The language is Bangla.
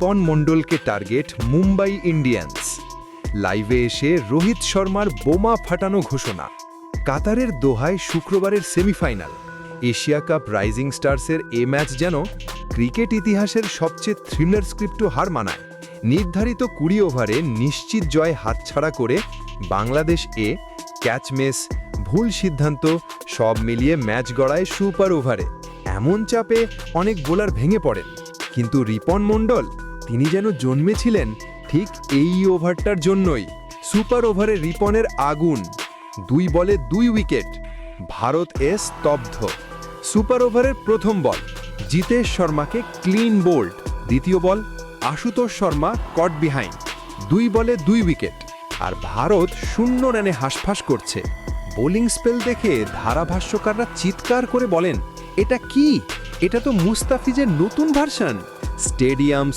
রিপন মণ্ডলকে টার্গেট মুম্বাই ইন্ডিয়ান্স। লাইভে এসে রোহিত শর্মার বোমা ফাটানো ঘোষণা। কাতারের দোহায় শুক্রবারের সেমিফাইনাল। এশিয়া কাপ রাইজিং স্টার্সের এ ম্যাচ যেন ক্রিকেট ইতিহাসের সবচেয়ে থ্রিলার স্ক্রিপ্ট হার মানায়। নির্ধারিত কুড়ি ওভারে নিশ্চিত জয় হাতছাড়া করে বাংলাদেশ এ ক্যাচ মিস, ভুল সিদ্ধান্ত, সব মিলিয়ে ম্যাচ গড়ায় সুপার ওভারে। এমন চাপে অনেক বোলার ভেঙে পড়েন। কিন্তু রিপন মণ্ডল তিনি যেন জন্মেছিলেন ঠিক এই ওভারটার জন্যই। সুপার ওভারে রিপনের আগুন, দুই বলে দুই উইকেট, ভারত এস স্তব্ধ। সুপার ওভারের প্রথম বল, জিতেশ শর্মাকে ক্লিন বোল্ড, দ্বিতীয় বল আশুতোষ শর্মা কট বিহাইন্ড, দুই বলে দুই উইকেট। আর ভারত শূন্য রানে হাঁসফাঁস করছে। বোলিং স্পেল দেখে ধারাভাষ্যকাররা চিৎকার করে বলেন, এটা কি? এটা তো মুস্তাফিজের নতুন ভার্সন। স্টেডিয়াম